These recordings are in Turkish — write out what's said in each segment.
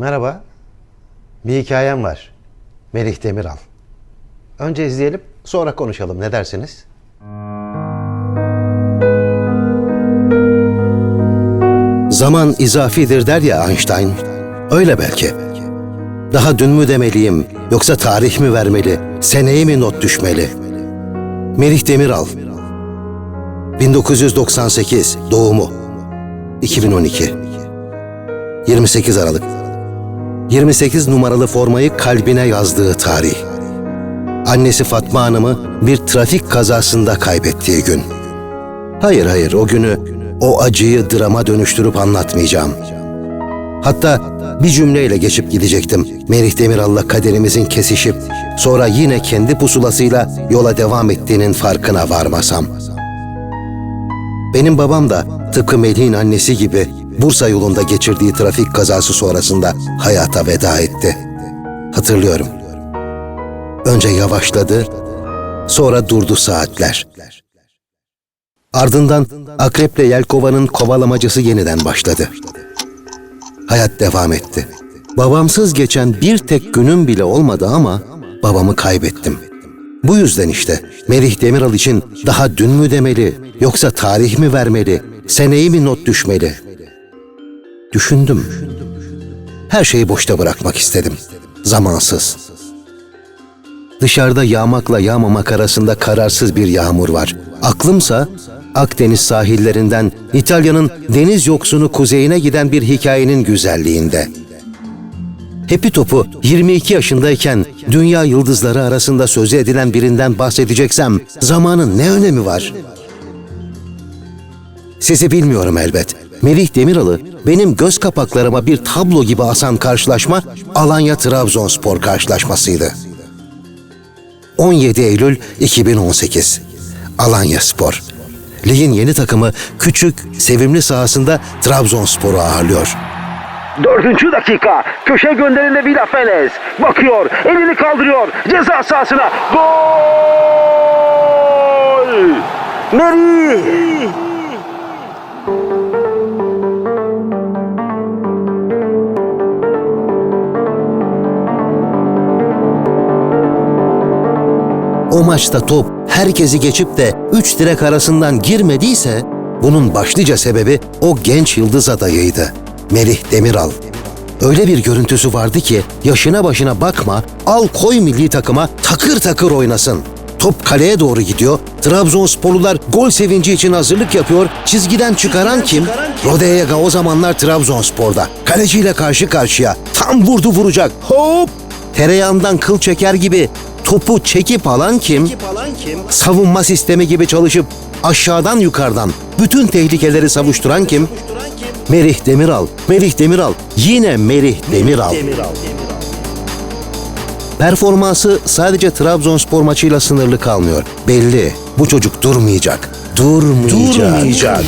Merhaba. Bir hikayem var. Melih Demiral. Önce izleyelim, sonra konuşalım. Ne dersiniz? Zaman izafidir der ya Einstein. Öyle belki. Daha dün mü demeliyim, yoksa tarih mi vermeli, seneye mi not düşmeli? Melih Demiral. 1998 doğumu. 2012. 28 Aralık. 28 numaralı formayı kalbine yazdığı tarih. Annesi Fatma Hanım'ı bir trafik kazasında kaybettiği gün. Hayır hayır o günü, o acıyı drama dönüştürüp anlatmayacağım. Hatta bir cümleyle geçip gidecektim. Merih Demiral'la kaderimizin kesişip sonra yine kendi pusulasıyla yola devam ettiğinin farkına varmasam. Benim babam da tıpkı Melih'in annesi gibi Bursa yolunda geçirdiği trafik kazası sonrasında hayata veda etti. Hatırlıyorum. Önce yavaşladı, sonra durdu saatler. Ardından akreple yelkovanın kovalamacası yeniden başladı. Hayat devam etti. Babamsız geçen bir tek günüm bile olmadı ama babamı kaybettim. Bu yüzden işte Merih Demiral için daha dün mü demeli, yoksa tarih mi vermeli, seneyi mi not düşmeli? Düşündüm. Her şeyi boşta bırakmak istedim. Zamansız. Dışarıda yağmakla yağmamak arasında kararsız bir yağmur var. Aklımsa Akdeniz sahillerinden İtalya'nın deniz yoksunu kuzeyine giden bir hikayenin güzelliğinde. Hepi topu 22 yaşındayken dünya yıldızları arasında sözü edilen birinden bahsedeceksem zamanın ne önemi var? Sizi bilmiyorum elbet. Melih Demiral'ı benim göz kapaklarıma bir tablo gibi asan karşılaşma Alanya Trabzonspor karşılaşmasıydı. 17 Eylül 2018 Alanya Spor. Ligin yeni takımı küçük, sevimli sahasında Trabzonspor'u ağırlıyor. Dördüncü dakika. Köşe gönderinde Villa Felez. Bakıyor. Elini kaldırıyor. Ceza sahasına. Gol! Merih! O maçta top herkesi geçip de üç direk arasından girmediyse bunun başlıca sebebi o genç yıldız adayıydı. Melih Demiral. Öyle bir görüntüsü vardı ki yaşına başına bakma, al koy milli takıma takır takır oynasın. Top kaleye doğru gidiyor. Trabzonsporlular gol sevinci için hazırlık yapıyor. Çizgiden çıkaran kim? Rodeyega o zamanlar Trabzonspor'da. Kaleciyle karşı karşıya. Tam vurdu vuracak. Hop! Tereyağından kıl çeker gibi topu çekip alan kim? Savunma sistemi gibi çalışıp aşağıdan yukarıdan bütün tehlikeleri savuşturan kim? Merih Demiral. Merih Demiral. Yine Merih Demiral. Performansı sadece Trabzonspor maçıyla sınırlı kalmıyor. Belli. Bu çocuk durmayacak. Durmayacak.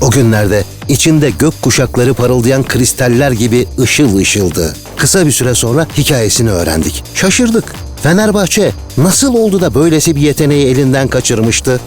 O günlerde içinde gök kuşakları parıldayan kristaller gibi ışıl ışıldı. Kısa bir süre sonra hikayesini öğrendik. Şaşırdık. Fenerbahçe nasıl oldu da böylesi bir yeteneği elinden kaçırmıştı?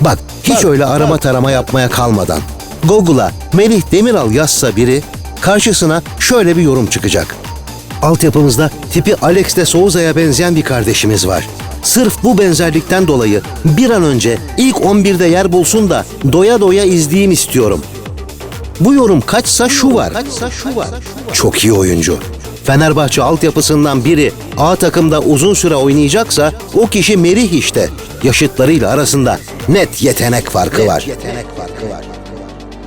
Bak hiç öyle arama tarama yapmaya kalmadan. Google'a Melih Demiral yazsa biri karşısına şöyle bir yorum çıkacak. Altyapımızda tipi Alex de Souza'ya benzeyen bir kardeşimiz var. Sırf bu benzerlikten dolayı bir an önce ilk 11'de yer bulsun da doya doya izleyeyim istiyorum. Bu yorum kaçsa şu var. Çok iyi oyuncu. Fenerbahçe altyapısından biri A takımda uzun süre oynayacaksa o kişi Merih işte. Yaşıtlarıyla arasında net yetenek farkı var.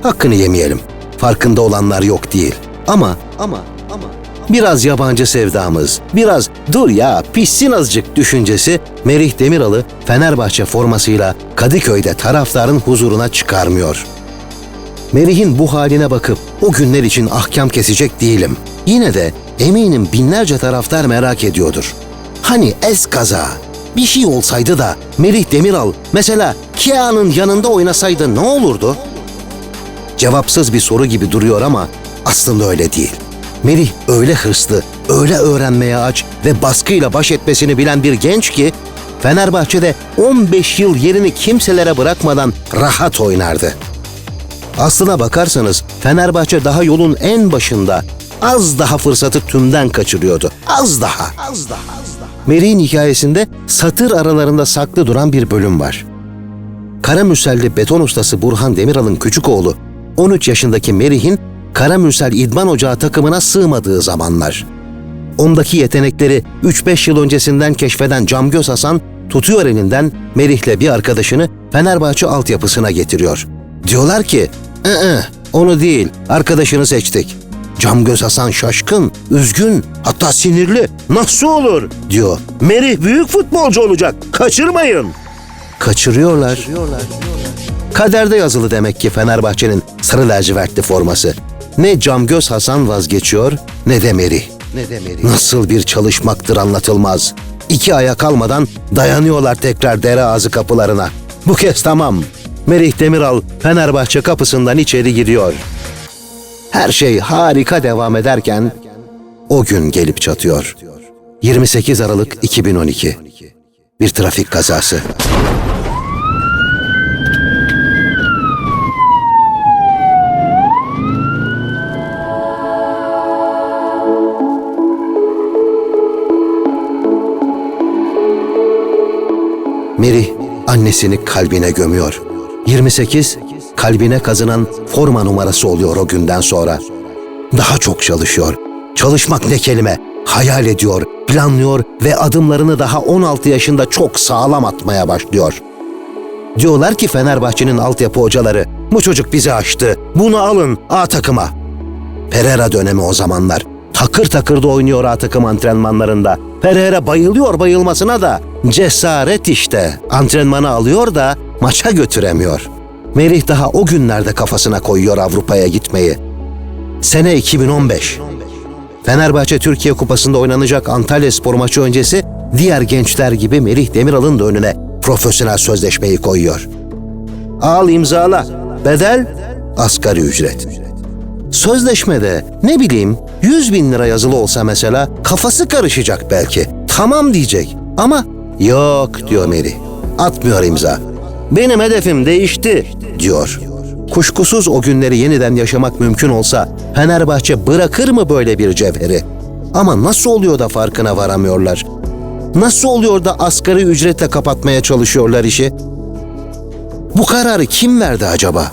Hakkını yemeyelim. Farkında olanlar yok değil. Ama ama ama biraz yabancı sevdamız, biraz dur ya pişsin azıcık düşüncesi Merih Demiral'ı Fenerbahçe formasıyla Kadıköy'de taraftarın huzuruna çıkarmıyor. Merih'in bu haline bakıp o günler için ahkam kesecek değilim. Yine de eminim binlerce taraftar merak ediyordur. Hani es kaza bir şey olsaydı da Merih Demiral mesela Kia'nın yanında oynasaydı ne olurdu? Cevapsız bir soru gibi duruyor ama aslında öyle değil. Merih öyle hırslı, öyle öğrenmeye aç ve baskıyla baş etmesini bilen bir genç ki Fenerbahçe'de 15 yıl yerini kimselere bırakmadan rahat oynardı. Aslına bakarsanız Fenerbahçe daha yolun en başında az daha fırsatı tümden kaçırıyordu. Az daha. Az daha. Merih'in hikayesinde satır aralarında saklı duran bir bölüm var. Karamürselli beton ustası Burhan Demiral'ın küçük oğlu 13 yaşındaki Merih'in Karamürsel İdman Ocağı takımına sığmadığı zamanlar. Ondaki yetenekleri 3-5 yıl öncesinden keşfeden Camgöz Hasan tutuyor elinden Merih'le bir arkadaşını Fenerbahçe altyapısına getiriyor. Diyorlar ki, ı onu değil, arkadaşını seçtik. Camgöz Hasan şaşkın, üzgün, hatta sinirli. Nasıl olur? diyor. Merih büyük futbolcu olacak, kaçırmayın. Kaçırıyorlar. Kaderde yazılı demek ki Fenerbahçe'nin sarı lacivertli forması. Ne Camgöz Hasan vazgeçiyor ne de Merih. Nasıl bir çalışmaktır anlatılmaz. İki aya kalmadan dayanıyorlar tekrar dere ağzı kapılarına. Bu kez tamam. Merih Demiral Fenerbahçe kapısından içeri giriyor. Her şey harika devam ederken o gün gelip çatıyor. 28 Aralık 2012. Bir trafik kazası. Merih annesini kalbine gömüyor. 28 kalbine kazınan forma numarası oluyor o günden sonra. Daha çok çalışıyor. Çalışmak ne kelime? Hayal ediyor, planlıyor ve adımlarını daha 16 yaşında çok sağlam atmaya başlıyor. Diyorlar ki Fenerbahçe'nin altyapı hocaları, bu çocuk bizi aştı, bunu alın A takıma. Pereira dönemi o zamanlar. Takır takır da oynuyor A takım antrenmanlarında. Pereira bayılıyor bayılmasına da. Cesaret işte. Antrenmanı alıyor da maça götüremiyor. Merih daha o günlerde kafasına koyuyor Avrupa'ya gitmeyi. Sene 2015. Fenerbahçe Türkiye Kupası'nda oynanacak Antalya Spor maçı öncesi diğer gençler gibi Merih Demiral'ın da önüne profesyonel sözleşmeyi koyuyor. Al imzala. Bedel asgari ücret. Sözleşmede ne bileyim 100 bin lira yazılı olsa mesela kafası karışacak belki. Tamam diyecek ama yok diyor Meri. Atmıyor imza. Benim hedefim değişti diyor. Kuşkusuz o günleri yeniden yaşamak mümkün olsa Fenerbahçe bırakır mı böyle bir cevheri? Ama nasıl oluyor da farkına varamıyorlar? Nasıl oluyor da asgari ücretle kapatmaya çalışıyorlar işi? Bu kararı kim verdi acaba?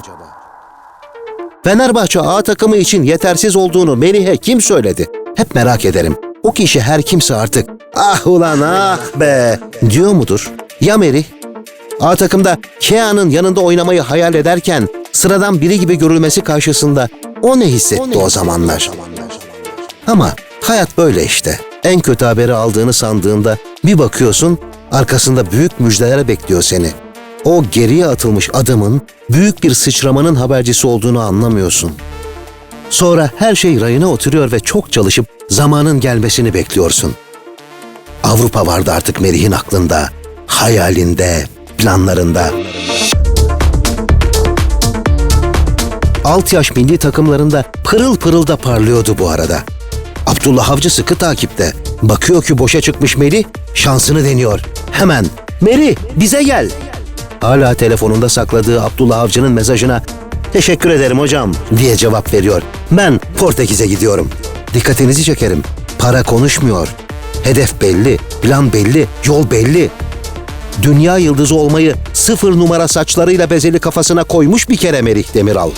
Fenerbahçe A takımı için yetersiz olduğunu Melih'e kim söyledi? Hep merak ederim. O kişi her kimse artık ah ulan ah be diyor mudur? Ya Melih? A takımda Kea'nın yanında oynamayı hayal ederken sıradan biri gibi görülmesi karşısında o ne hissetti o zamanlar? Ama hayat böyle işte. En kötü haberi aldığını sandığında bir bakıyorsun arkasında büyük müjdeler bekliyor seni. O geriye atılmış adamın büyük bir sıçramanın habercisi olduğunu anlamıyorsun. Sonra her şey rayına oturuyor ve çok çalışıp zamanın gelmesini bekliyorsun. Avrupa vardı artık Merih'in aklında, hayalinde, planlarında. Alt yaş milli takımlarında pırıl pırıl da parlıyordu bu arada. Abdullah Avcı sıkı takipte. Bakıyor ki boşa çıkmış Melih, şansını deniyor. Hemen, Meri bize gel. Hala telefonunda sakladığı Abdullah Avcı'nın mesajına teşekkür ederim hocam diye cevap veriyor. Ben Portekiz'e gidiyorum. Dikkatinizi çekerim. Para konuşmuyor. Hedef belli, plan belli, yol belli. Dünya yıldızı olmayı sıfır numara saçlarıyla bezeli kafasına koymuş bir kere Merih Demiral.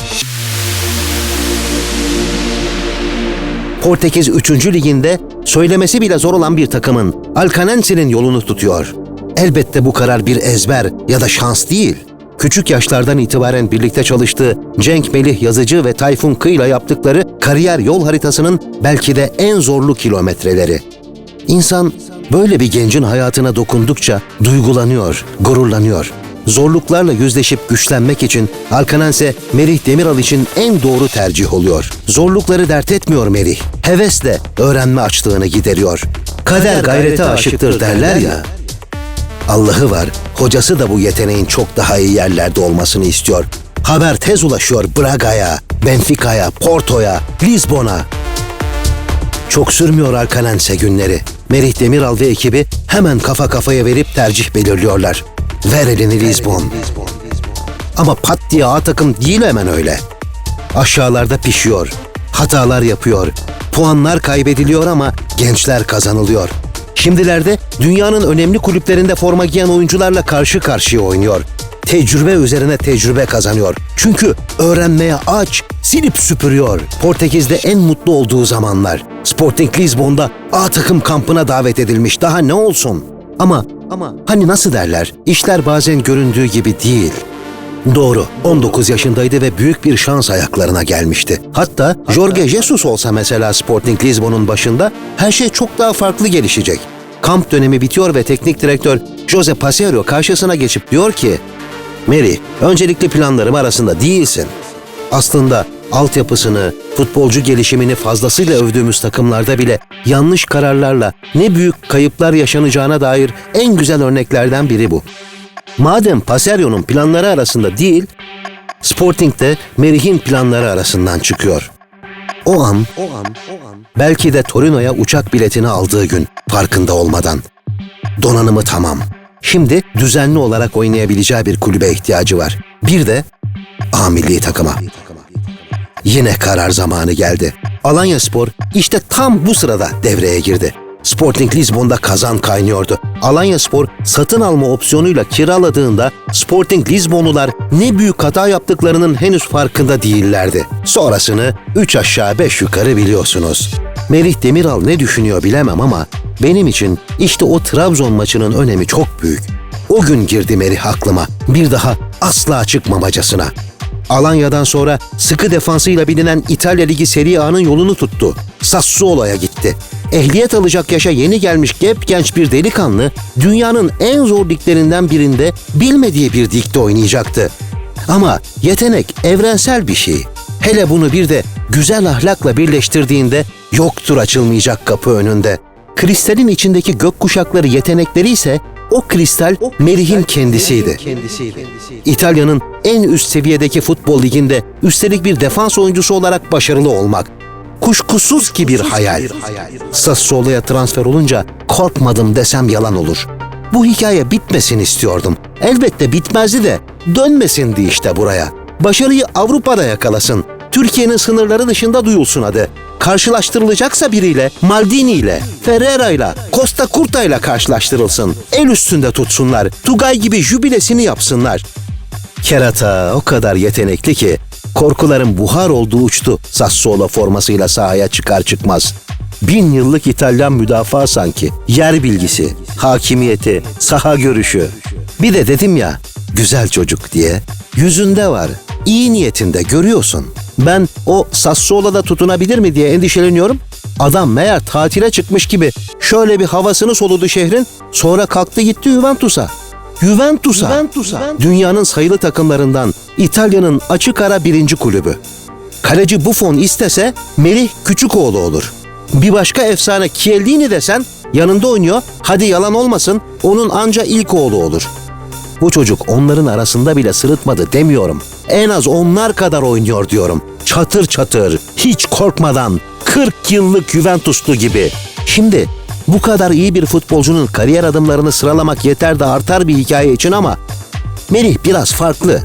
Portekiz 3. liginde söylemesi bile zor olan bir takımın Alcanense'nin yolunu tutuyor. Elbette bu karar bir ezber ya da şans değil. Küçük yaşlardan itibaren birlikte çalıştığı Cenk Melih Yazıcı ve Tayfun Kıyla yaptıkları kariyer yol haritasının belki de en zorlu kilometreleri. İnsan böyle bir gencin hayatına dokundukça duygulanıyor, gururlanıyor. Zorluklarla yüzleşip güçlenmek için Alkanense Merih Demiral için en doğru tercih oluyor. Zorlukları dert etmiyor Merih. Hevesle öğrenme açlığını gideriyor. Kader gayrete aşıktır derler ya. Allah'ı var, hocası da bu yeteneğin çok daha iyi yerlerde olmasını istiyor. Haber tez ulaşıyor Braga'ya, Benfica'ya, Porto'ya, Lisbon'a. Çok sürmüyor Alkanense günleri. Merih Demiral ve ekibi hemen kafa kafaya verip tercih belirliyorlar. Ver elini Lisbon. Ama pat diye A takım değil hemen öyle. aşağılarda pişiyor. Hatalar yapıyor. Puanlar kaybediliyor ama gençler kazanılıyor. Şimdilerde dünyanın önemli kulüplerinde forma giyen oyuncularla karşı karşıya oynuyor. Tecrübe üzerine tecrübe kazanıyor. Çünkü öğrenmeye aç, silip süpürüyor. Portekiz'de en mutlu olduğu zamanlar. Sporting Lisbon'da A takım kampına davet edilmiş. Daha ne olsun? Ama ama hani nasıl derler? İşler bazen göründüğü gibi değil. Doğru. 19 yaşındaydı ve büyük bir şans ayaklarına gelmişti. Hatta Jorge Jesus olsa mesela Sporting Lisbon'un başında her şey çok daha farklı gelişecek. Kamp dönemi bitiyor ve teknik direktör Jose Paseiro karşısına geçip diyor ki Mary, öncelikli planlarım arasında değilsin. Aslında altyapısını, futbolcu gelişimini fazlasıyla övdüğümüz takımlarda bile yanlış kararlarla ne büyük kayıplar yaşanacağına dair en güzel örneklerden biri bu. Madem Paserio'nun planları arasında değil, Sporting de Merih'in planları arasından çıkıyor. O an, o an, o an belki de Torino'ya uçak biletini aldığı gün farkında olmadan. Donanımı tamam. Şimdi düzenli olarak oynayabileceği bir kulübe ihtiyacı var. Bir de A milli takıma. Yine karar zamanı geldi. Alanya Spor işte tam bu sırada devreye girdi. Sporting Lisbon'da kazan kaynıyordu. Alanya Spor satın alma opsiyonuyla kiraladığında Sporting Lisbonlular ne büyük hata yaptıklarının henüz farkında değillerdi. Sonrasını 3 aşağı 5 yukarı biliyorsunuz. Merih Demiral ne düşünüyor bilemem ama benim için işte o Trabzon maçının önemi çok büyük. O gün girdi Merih aklıma. Bir daha asla çıkmamacasına. Alanya'dan sonra sıkı defansıyla bilinen İtalya Ligi Serie A'nın yolunu tuttu. Sassuolo'ya gitti. Ehliyet alacak yaşa yeni gelmiş gep genç bir delikanlı dünyanın en zor liglerinden birinde bilmediği bir ligde oynayacaktı. Ama yetenek evrensel bir şey. Hele bunu bir de güzel ahlakla birleştirdiğinde yoktur açılmayacak kapı önünde. Kristalin içindeki gök kuşakları yetenekleri ise o kristal Merih'in kendisiydi. İtalya'nın en üst seviyedeki futbol liginde üstelik bir defans oyuncusu olarak başarılı olmak. Kuşkusuz ki bir hayal. Sassuolo'ya transfer olunca korkmadım desem yalan olur. Bu hikaye bitmesin istiyordum. Elbette bitmezdi de dönmesindi işte buraya. Başarıyı Avrupa'da yakalasın. Türkiye'nin sınırları dışında duyulsun adı. Karşılaştırılacaksa biriyle, Maldini ile, Ferreira ile, Costa Curta ile karşılaştırılsın. El üstünde tutsunlar. Tugay gibi jübilesini yapsınlar. Kerata o kadar yetenekli ki korkuların buhar olduğu uçtu Sassuolo formasıyla sahaya çıkar çıkmaz. Bin yıllık İtalyan müdafaa sanki. Yer bilgisi, hakimiyeti, saha görüşü. Bir de dedim ya güzel çocuk diye. Yüzünde var. iyi niyetinde görüyorsun. Ben o Sassuolo'da tutunabilir mi diye endişeleniyorum. Adam meğer tatile çıkmış gibi şöyle bir havasını soludu şehrin. Sonra kalktı gitti Juventus'a. Juventus'a. Dünyanın sayılı takımlarından İtalya'nın açık ara birinci kulübü. Kaleci Buffon istese Melih Küçükoğlu olur. Bir başka efsane Chiellini desen yanında oynuyor. Hadi yalan olmasın onun anca ilk oğlu olur. Bu çocuk onların arasında bile sırıtmadı demiyorum. En az onlar kadar oynuyor diyorum. Çatır çatır, hiç korkmadan, 40 yıllık Juventuslu gibi. Şimdi bu kadar iyi bir futbolcunun kariyer adımlarını sıralamak yeter de artar bir hikaye için ama Melih biraz farklı.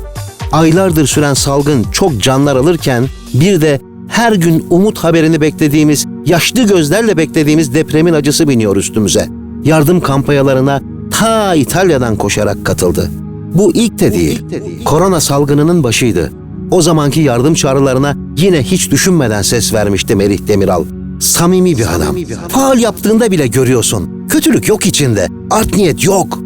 Aylardır süren salgın çok canlar alırken bir de her gün umut haberini beklediğimiz, yaşlı gözlerle beklediğimiz depremin acısı biniyor üstümüze. Yardım kampanyalarına ta İtalya'dan koşarak katıldı. Bu ilk de değil, korona salgınının başıydı. O zamanki yardım çağrılarına yine hiç düşünmeden ses vermişti Merih Demiral. Samimi bir adam. Faal yaptığında bile görüyorsun. Kötülük yok içinde. Art niyet yok.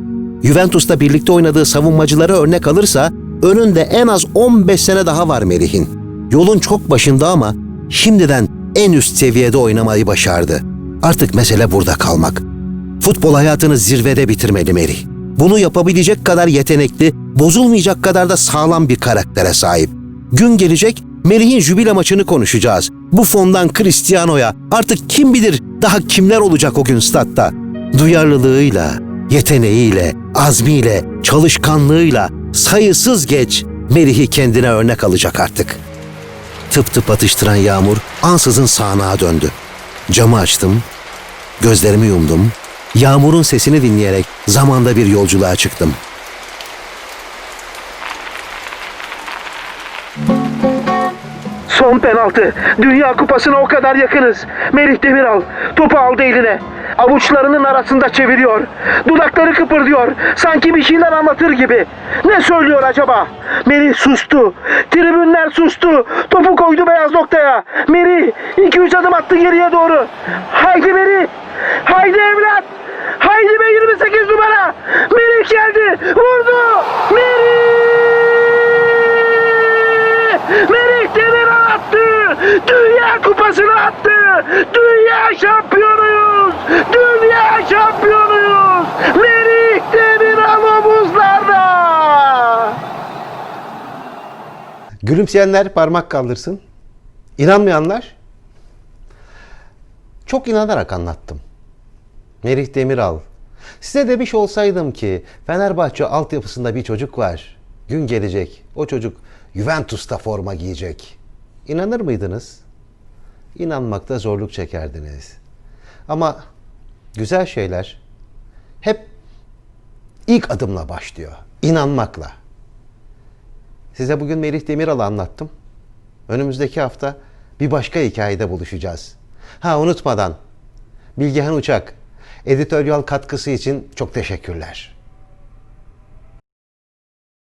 Juventus'ta birlikte oynadığı savunmacıları örnek alırsa önünde en az 15 sene daha var Merih'in. Yolun çok başında ama şimdiden en üst seviyede oynamayı başardı. Artık mesele burada kalmak. Futbol hayatını zirvede bitirmeli Merih. Bunu yapabilecek kadar yetenekli, bozulmayacak kadar da sağlam bir karaktere sahip. Gün gelecek Merih'in jübile maçını konuşacağız. Bu fondan Cristiano'ya artık kim bilir daha kimler olacak o gün statta. Duyarlılığıyla, yeteneğiyle, azmiyle, çalışkanlığıyla sayısız geç Merih'i kendine örnek alacak artık. Tıp tıp atıştıran yağmur ansızın sağanağa döndü. Camı açtım, gözlerimi yumdum, yağmurun sesini dinleyerek zamanda bir yolculuğa çıktım. penaltı. Dünya kupasına o kadar yakınız. Melih Demiral topu aldı eline. Avuçlarının arasında çeviriyor. Dudakları kıpırdıyor. Sanki bir şeyler anlatır gibi. Ne söylüyor acaba? Melih sustu. Tribünler sustu. Topu koydu beyaz noktaya. Melih 2-3 adım attı geriye doğru. Haydi Melih. Haydi evlat. Haydi be 28 numara. Melih geldi. Vurdu. Melih. Melih Demiral attı. Dünya kupasını attı. Dünya şampiyonuyuz. Dünya şampiyonuyuz. Melih Demiral omuzlarda. Gülümseyenler parmak kaldırsın. İnanmayanlar çok inanarak anlattım. Merih Demiral. Size demiş olsaydım ki Fenerbahçe altyapısında bir çocuk var. Gün gelecek. O çocuk Juventus'ta forma giyecek. İnanır mıydınız? İnanmakta zorluk çekerdiniz. Ama güzel şeyler hep ilk adımla başlıyor. İnanmakla. Size bugün Merih Demiral'ı anlattım. Önümüzdeki hafta bir başka hikayede buluşacağız. Ha unutmadan Bilgehan Uçak editoryal katkısı için çok teşekkürler.